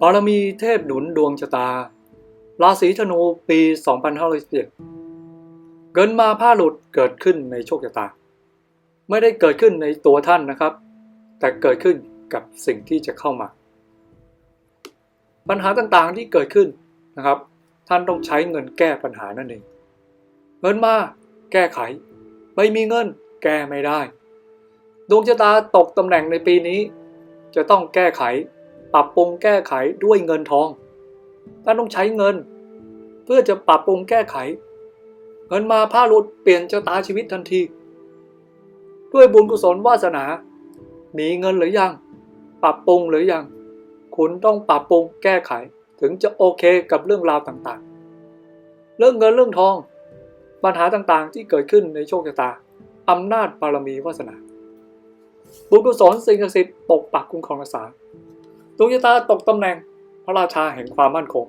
บารมีเทพหนุนดวงชะตา ราศีธนูปี 2517เกินมาผ้าหลุดเกิดขึ้นในโชคชะตา ไม่ได้เกิดขึ้นในตัวท่านนะครับ แต่เกิดขึ้นกับสิ่งที่จะเข้ามา ปัญหาต่างๆที่เกิดขึ้นนะครับ ท่านต้องใช้เงินแก้ปัญหานั่นเองเงินมาแก้ไข ไม่มีเงิน แก้ไม่ได้ ดวงชะตาตกตำแหน่งในปีนี้ จะต้องแก้ไข ปรับปรุงแก้ไขด้วยเงินทอง ท่านต้องใช้เงิน เพื่อจะปรับปรุงแก้ไข เงินมาผ้าหลุดเปลี่ยนชะตาชีวิตทันที ด้วยบุญกุศลวาสนา มีเงินหรือยัง ปรับปรุงหรือยัง คุณต้องปรับปรุงแก้ไข ถึงจะโอเคกับเรื่องราวต่างๆ เรื่องเงินเรื่องทอง ปัญหาต่างๆที่เกิดขึ้นในโชคชะตาอำนาจบารมีวาสนา บุญกุศลสิ่งศักดิ์สิทธิ์ปกปักคุ้มครองรักษา ดวงชะตาตกตำแหน่งพระราชาแห่งความมั่นคง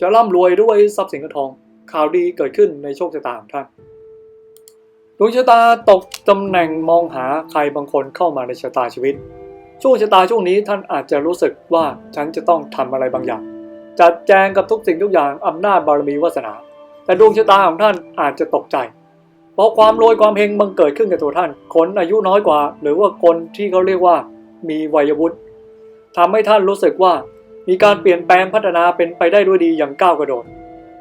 จะร่ำรวยด้วยทรัพย์สินเงินทอง ข่าวดีเกิดขึ้นในโชคชะตาของท่านดวงชะตาตกตำแหน่งมองหาใครบางคนเข้ามาในชะตาชีวิต ช่วงชะตาช่วงนี้ท่านอาจจะรู้สึกว่าฉันจะต้องทำอะไรบางอย่าง จัดแจงกับทุกสิ่งทุกอย่างอำนาจบารมีวาสนา แต่ดวงชะตาของท่านอาจจะตกใจ เพราะความรวยความเฮงบังเกิดขึ้นกับตัวท่าน คนอายุน้อยกว่า หรือว่าคนที่เขาเรียกว่ามีวัยวุฒิ ทำให้ท่านรู้สึกว่ามีการเปลี่ยนแปลงพัฒนาเป็นไปได้ด้วยดีอย่างก้าวกระโดด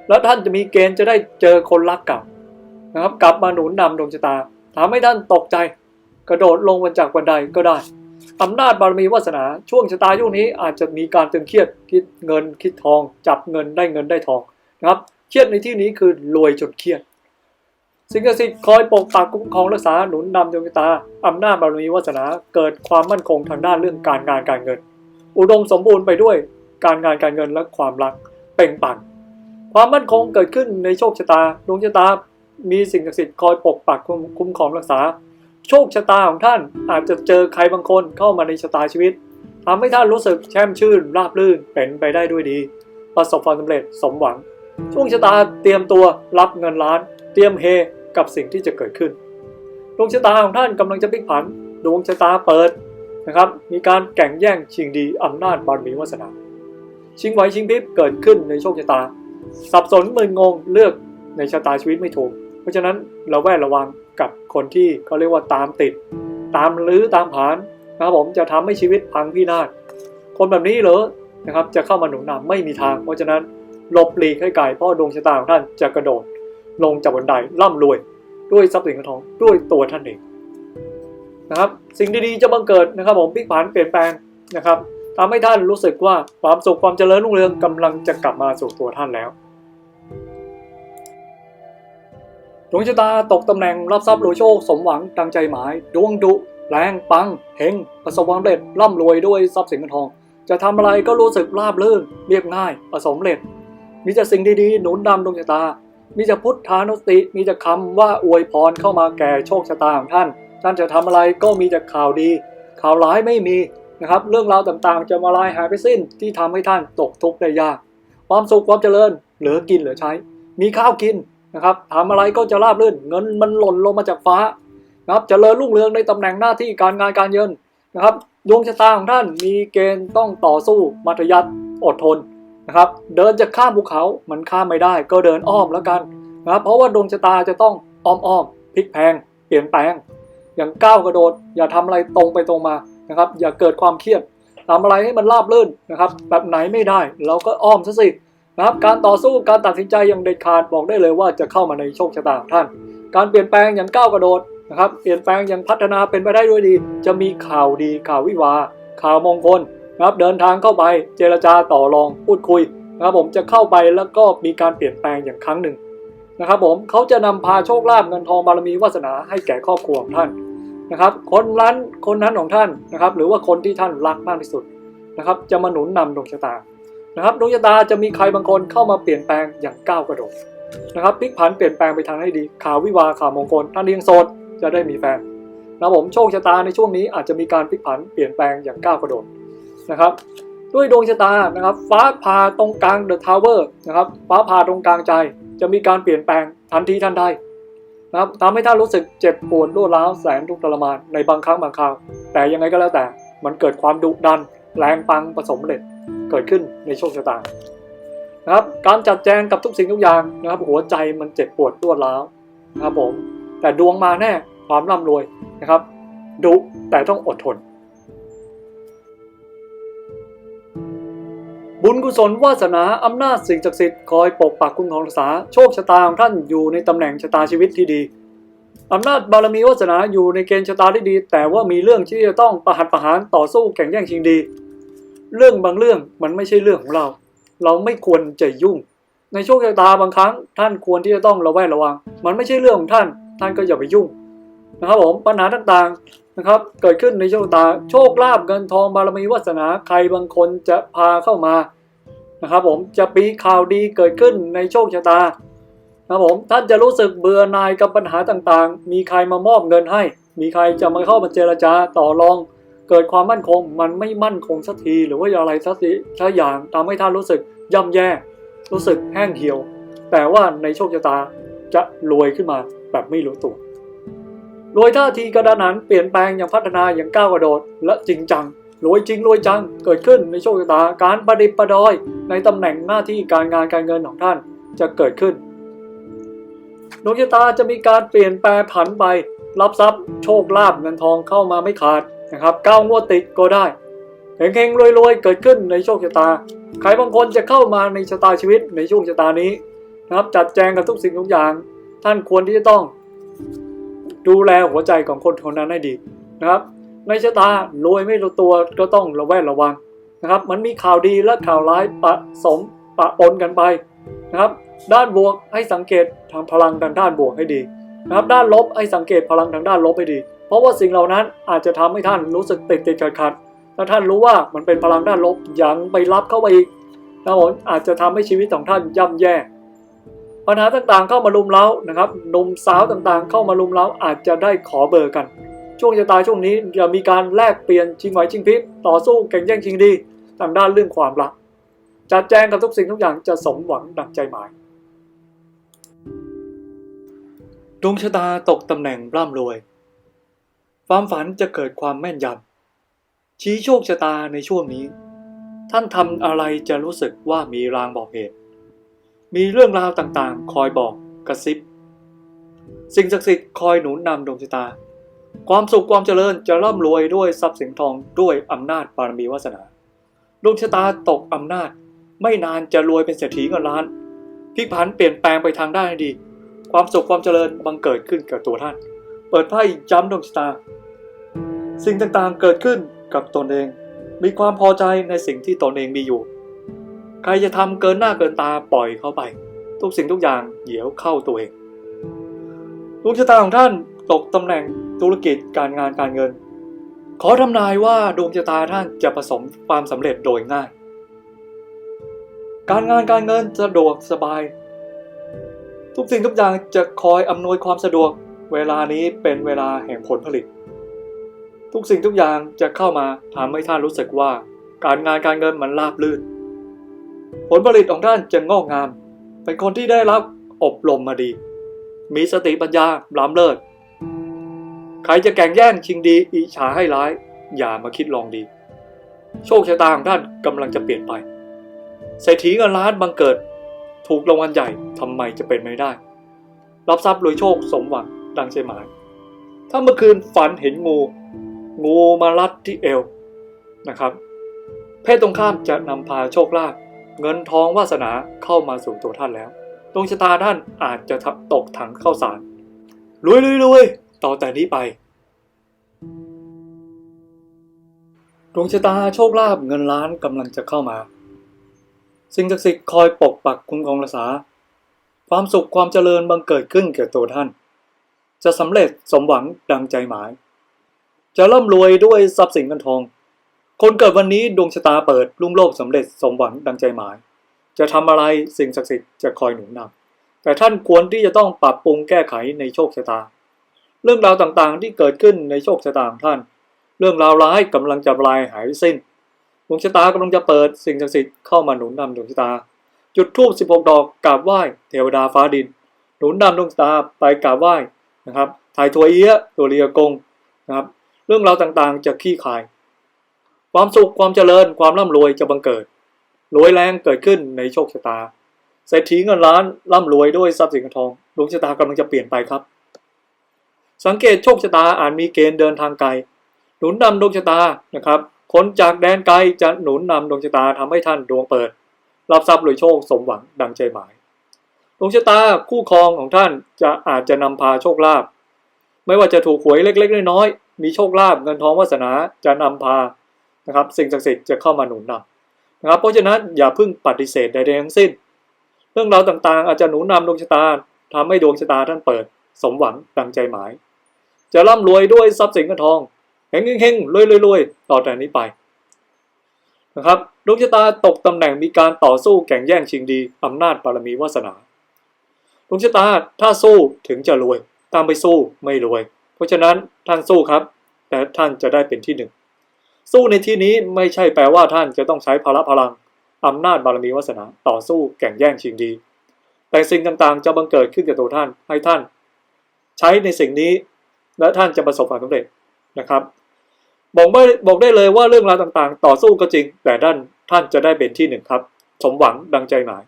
และท่านจะมีเกณฑ์จะได้เจอคนรักเก่านะครับ กลับมาหนุนนำดวงชะตาทำให้ท่านตกใจ กระโดดลงมาจากบันไดก็ได้อำนาจบารมีวาสนาช่วงชะตาช่วงนี้อาจจะมีการตึงเครียดคิดเงินคิดทอง จับเงินได้เงินได้ทองนะครับเครียดในที่นี้คือรวยจนเครียด สิ่งศักดิ์สิทธิ์คอยปกปักคุ้มครองรักษาหนุนนำดวงชะตาอำนาจบารมีวาสนาเกิดความมั่นคงทางด้านเรื่องการงานการเงิน อุดมสมบูรณ์ไปด้วยการงานการเงินและความรักเป่งปังความมั่นคงเกิดขึ้นในโชคชะตาดวงชะตา มีสิ่งศักดิ์สิทธิ์คอยปกปักคุ้มครองรักษา โชคชะตาของท่านอาจจะเจอใครบางคนเข้ามาในชะตาชีวิตทำให้ท่านรู้สึกแช่มชื่นราบรื่นเป็นไปได้ด้วยดี ประสบความสำเร็จสมหวัง ช่วงชะตาเตรียมตัวรับเงินล้าน เตรียมเฮกับสิ่งที่จะเกิดขึ้น ดวงชะตาของท่านกำลังจะพลิกผัน ดวงชะตาเปิด นะครับ มีการแข่งแย่งชิงดีอำนาจบารมีวาสนา ชิงไหวชิงพริบเกิดขึ้นในโชคชะตา สับสนมึนงงเลือกในชะตาชีวิตไม่ถูก เพราะฉะนั้นเราแวดระวังกับคนที่เขาเรียกว่าตามติด ตามลื้อตามผานนะครับผมจะทำให้ชีวิตพังพินาศคนแบบนี้เหรอนะครับจะเข้ามาหนุนนำไม่มีทาง เพราะฉะนั้นหลบหลีกให้ไกลเพราะดวงชะตาของท่านจะกระโดด ลงจากบันไดร่ำรวย ด้วยทรัพย์สินเงินทองด้วยตัวท่านเอง นะครับสิ่งดีๆจะบังเกิดนะครับผมพลิกผันเปลี่ยนแปลงนะครับทำให้ท่านรู้สึกว่าความสุขความเจริญรุ่งเรืองกำลังจะกลับมาสู่ตัวท่านแล้วดวงชะตาตกตำแหน่งรับทรัพย์รวยโชคสมหวังดังใจหมาย ดวงดุแรงปังเฮงประสบความสำเร็จร่ำรวยด้วยทรัพย์สินเงินทอง จะทำอะไรก็รู้สึกราบรื่นเรียบง่ายประสบเร็จ มีแต่สิ่งดีๆหนุนนำดวงชะตา มีแต่พุทธานุสติ มีแต่คำว่าอวยพรเข้ามาแก่โชคชะตาของท่าน ท่านจะทำอะไรก็มีแต่ข่าวดี ข่าวร้ายไม่มีนะครับ เรื่องราวต่างๆ จะมาลายหายไปสิ้นที่ทำให้ท่านตกทุกข์ได้ยาก ความสุขความเจริญเหลือกินเหลือใช้ มีข้าวกินนะครับทำอะไรก็จะราบรื่น เงินมันหล่นลงมาจากฟ้านะครับจเจริญรุ่งเรืองในตำแหน่งหน้าที่การงานการเงินนะครับดวงชะตาของท่านมีเกณฑ์ต้องต่อสู้มัธยัติอดทนนะครับ เดินจะข้ามภูเขามันข้ามไม่ได้ ก็เดินอ้อมแล้วกันนะครับเพราะว่าดวงชะตาจะต้องอ้อมอ้อมพลิกแพงเปลี่ยนแปลง อย่างก้าวกระโดด อย่าทำอะไรตรงไปตรงมานะครับ อย่าเกิดความเครียดทำอะไรให้มันราบรื่นนะครับ แบบไหนไม่ได้เราก็อ้อมซะสินะครับ การต่อสู้การตัดสินใจอย่างเด็ดขาดบอกได้เลยว่าจะเข้ามาในโชคชะตาของท่าน การเปลี่ยนแปลงอย่างก้าวกระโดดนะครับ เปลี่ยนแปลงอย่างพัฒนาเป็นไปได้ด้วยดี จะมีข่าวดีข่าววิวา ข่าวมงคลนะครับเดินทางเข้าไปเจรจาต่อรองพูดคุยนะครับผมจะเข้าไปแล้วก็มีการเปลี่ยนแปลงอย่างครั้งหนึ่งนะครับผมเขาจะนำพาโชคลาภเงินทองบารมีวาสนาให้แก่ครอบครัวของท่าน นะครับ คนนั้นคนนั้นของท่านนะครับ หรือว่าคนที่ท่านรักมากที่สุดนะครับ จะมาหนุนนำดวงชะตานะครับดวงชะตาจะมีใครบางคนเข้ามาเปลี่ยนแปลงอย่างก้าวกระโดดนะครับพลิกผันเปลี่ยนแปลงไปทางให้ดีข่าววิวาข่าวมงคลท่านเลี้ยงโสดจะได้มีแฟนนะผมโชคชะตาในช่วงนี้อาจจะมีการพลิกผันเปลี่ยนแปลงอย่างก้าวกระโดดนะครับ ด้วยดวงชะตานะครับ ฟ้าผ่าตรงกลางเดอะทาวเวอร์นะครับฟ้าผ่าตรงกลางใจ จะมีการเปลี่ยนแปลงทันทีทันใด นะครับทำให้ท่านรู้สึกเจ็บปวดรวดร้าวแสนทุกข์ทรมานในบางครั้งบางคราวแต่ยังไงก็แล้วแต่มันเกิดความดุดัน แรงปังผสมเร็จเกิดขึ้นในโชคชะตานะครับการจัดแจงกับทุกสิ่งทุกอย่างนะครับ หัวใจมันเจ็บปวดรวดร้าวนะครับผมแต่ดวงมาแน่ความร่ำรวยนะครับดุแต่ต้องอดทน บุญกุศลวาสนาอำนาจสิ่งศักดิ์สิทธิ์คอยปกปักคุ้มครองรักษาโชคชะตาของท่านอยู่ในตำแหน่งชะตาชีวิตที่ดีอำนาจบารมีวาสนาอยู่ในเกณฑ์ชะตาที่ดี แต่ว่ามีเรื่องที่จะต้องประหัตประหารต่อสู้แข่งแย่งชิงดี เรื่องบางเรื่องมันไม่ใช่เรื่องของเรา เราไม่ควรจะยุ่ง ในโชคชะตาบางครั้ง ท่านควรที่จะต้องระแวดระวัง มันไม่ใช่เรื่องของท่าน ท่านก็อย่าไปยุ่งนะครับผมปัญหาต่างๆ นะครับ เกิดขึ้นในโชคชะตา โชคลาภเงินทองบารมีวาสนาใครบางคนจะพาเข้ามานะครับ ผมจะมีข่าวดีเกิดขึ้นในโชคชะตานะครับผมท่านจะรู้สึกเบื่อหน่ายกับปัญหาต่างๆ มีใครมามอบเงินให้ มีใครจะมาเข้ามาเจรจาต่อรอง เกิดความมั่นคงมันไม่มั่นคงสักทีหรือว่าอะไรสักทีสักอย่างทำให้ท่านรู้สึกย่ำแย่ รู้สึกแห้งเหี่ยว แต่ว่าในโชคชะตาจะรวยขึ้นมาแบบไม่รู้ตัว รวยท่าทีกระดานหันเปลี่ยนแปลงอย่างพัฒนาอย่างก้าวกระโดดและจริงจังรวยจริงรวยจังเกิดขึ้นในโชคชะตาการประดิษฐ์ประดอย ในตำแหน่งหน้าที่การงานการเงินของท่านจะเกิดขึ้นดวงชะตาจะมีการเปลี่ยนแปลงผันไป รับทรัพย์โชคลาภเงินทองเข้ามาไม่ขาดนะครับก้าวงวดติดก็ได้เฮงๆรวยๆเกิดขึ้นในโชคชะตาใครบางคนจะเข้ามาในชะตาชีวิตในช่วงชะตานี้นะครับจัดแจงกับทุกสิ่งทุกอย่าง ท่านควรที่จะต้อง ดูแลหัวใจของคนคนนั้นให้ดีนะครับ ในชะตารวยไม่รู้ตัวก็ต้องระแวดระวังนะครับ มันมีข่าวดีและข่าวร้ายปะสมปะปนกันไปนะครับ ด้านบวกให้สังเกตทางพลังทางด้านบวกให้ดีนะครับ ด้านลบให้สังเกตพลังทางด้านลบให้ดี เพราะว่าสิ่งเหล่านั้นอาจจะทำให้ท่านรู้สึกติดติดขัดขัดถ้าท่านรู้ว่ามันเป็นพลังด้านลบยังไปรับเข้าไปอีกนะผมอาจจะทำให้ชีวิตของท่านย่ำแย่ ปัญหาต่างๆเข้ามาลุมเล้านะครับหนุ่มสาวต่างๆ เข้ามาลุมเล้าอาจจะได้ขอเบอร์กัน ช่วงชะตายช่วงนี้จะมีการแลกเปลี่ยนชิงไหวชิงพริบต่อสู้แข่งแย่งชิงดีทางด้านเรื่องความรักจัดแจงกับทุกสิ่งทุกอย่างจะสมหวังดังใจหมายดวงชะตาตกตำแหน่งร่ำรวย ความฝันจะเกิดความแม่นยำชี้โชคชะตาในช่วงนี้ ท่านทำอะไรจะรู้สึกว่ามีรางบอกเหตุ มีเรื่องราวต่างๆ คอยบอกกระซิบ สิ่งศักดิ์สิทธิ์คอยหนุนนำดวงชะตา ความสุขความเจริญจะร่ำรวยด้วยทรัพย์สินทองด้วยอำนาจบารมีวาสนาดวงชะตาตกอำนาจ ไม่นานจะรวยเป็นเศรษฐีเงินล้านพลิกผันเปลี่ยนแปลงไปทางด้านดี ความสุขความเจริญบังเกิดขึ้นกับตัวท่าน เปิดไพ่ย้ำดวงชะตา สิ่งต่างๆเกิดขึ้นกับตนเอง มีความพอใจในสิ่งที่ตนเองมีอยู่ ใครจะทำเกินหน้าเกินตาปล่อยเขาไป ทุกสิ่งทุกอย่างเดี๋ยวเข้าตัวเองดวงชะตาของท่านตกตำแหน่งธุรกิจการงานการเงิน ขอทำนายว่าดวงชะตาท่านจะประสบความสำเร็จโดยง่าย การงานการเงินสะดวกสบาย ทุกสิ่งทุกอย่างจะคอยอำนวยความสะดวก เวลานี้เป็นเวลาแห่งผลผลิต ทุกสิ่งทุกอย่างจะเข้ามาทำให้ท่านรู้สึกว่า การงานการเงินมันราบรื่น ผลผลิตของท่านจะงอกงาม เป็นคนที่ได้รับอบรมมาดี มีสติปัญญาล้ำเลิศ ใครจะแข่งแย่งชิงดีอิจฉาให้ร้าย อย่ามาคิดลองดี โชคชะตาของท่านกำลังจะเปลี่ยนไปเศรษฐีเงินล้านบังเกิด ถูกรางวัลใหญ่ทำไมจะเป็นไม่ได้ รับทรัพย์รวยโชคสมหวังดังใจหมาย ถ้าเมื่อคืนฝันเห็นงู งูมารัดที่เอวนะครับ เพศตรงข้ามจะนำพาโชคลาภ เงินทองวาสนาเข้ามาสู่ตัวท่านแล้ว ดวงชะตาท่านอาจจะตกถังเข้าสารรวยรวยรวยต่อแต่นี้ไป ดวงชะตาโชคลาภเงินล้านกำลังจะเข้ามา สิ่งศักดิ์สิทธิ์คอยปกปักคุ้มครองรักษา ความสุขความเจริญบังเกิดขึ้นแก่ตัวท่าน จะสำเร็จสมหวังดังใจหมาย จะร่ำรวยด้วยทรัพย์สินเงินทอง คนเกิดวันนี้ดวงชะตาเปิดรุ่งโลกสำเร็จสมหวังดังใจหมาย จะทำอะไรสิ่งศักดิ์สิทธิ์จะคอยหนุนนำแต่ท่านควรที่จะต้องปรับปรุงแก้ไขในโชคชะตา เรื่องราวต่างๆที่เกิดขึ้นในโชคชะตาของท่าน เรื่องราวร้ายกำลังจะลายหายสิ้นดวงชะตากำลังจะเปิดสิ่งศักดิ์สิทธิ์เข้ามาหนุนนำดวงชะตา จุดธูป16 ดอกกราบไหว้เทวดาฟ้าดิน หนุนนำดวงชะตาไปกราบไหว้นะครับถ่ายทัวเอี้ยตัวเรียกงนะครับเรื่องราวต่างๆจะขี้คาย ความสุขความเจริญความร่ำรวยจะบังเกิดรวยแรงเกิดขึ้นในโชคชะตาเศรษฐีเงินล้านร่ำรวยด้วยทรัพย์สินเงินทองดวงชะตากำลังจะเปลี่ยนไปครับ สังเกตโชคชะตาอาจมีเกณฑ์เดินทางไกลหนุนนำดวงชะตานะครับคนจากแดนไกลจะหนุนนำดวงชะตาทำให้ท่านดวงเปิด รับทรัพย์รวยโชคสมหวังดังใจหมายดวงชะตาคู่ครองของท่านจะอาจจะนำพาโชคลาภไม่ว่าจะถูกหวยเล็กๆน้อยๆมีโชคลาภเงินทองวาสนาจะนำพา นะครับ สิ่งศักดิ์สิทธิ์จะเข้ามาหนุนนำนะครับ เพราะฉะนั้นอย่าเพิ่งปฏิเสธใดๆทั้งสิ้น เรื่องราวต่างๆ อาจจะหนุนนำดวงชะตาทำให้ดวงชะตาท่านเปิด สมหวังดังใจหมาย จะร่ำรวยด้วยทรัพย์สินเงินทองเฮงเฮงๆรวยรวยๆต่อแต่นี้ไปนะครับดวงชะตาตกตำแหน่งมีการต่อสู้แข่งแย่งชิงดีอำนาจบารมีวาสนาดวงชะตาถ้าสู้ถึงจะรวย ตามไปสู้ไม่รวย เพราะฉะนั้นท่านสู้ครับ แต่ท่านจะได้เป็นที่หนึ่ง สู้ในที่นี้ไม่ใช่แปลว่าท่านจะต้องใช้พละพลังอำนาจบารมีวาสนาต่อสู้แข่งแย่งชิงดี แต่สิ่งต่างๆ จะบังเกิดขึ้นกับตัวท่านให้ท่าน ใช้ในสิ่งนี้ และท่านจะประสบความสำเร็จนะครับ บอกไม่บอกได้เลยว่าเรื่องราวต่างๆ ต่อสู้ก็จริง แต่ด้านท่านจะได้เป็นที่หนึ่งครับ สมหวังดังใจหมาย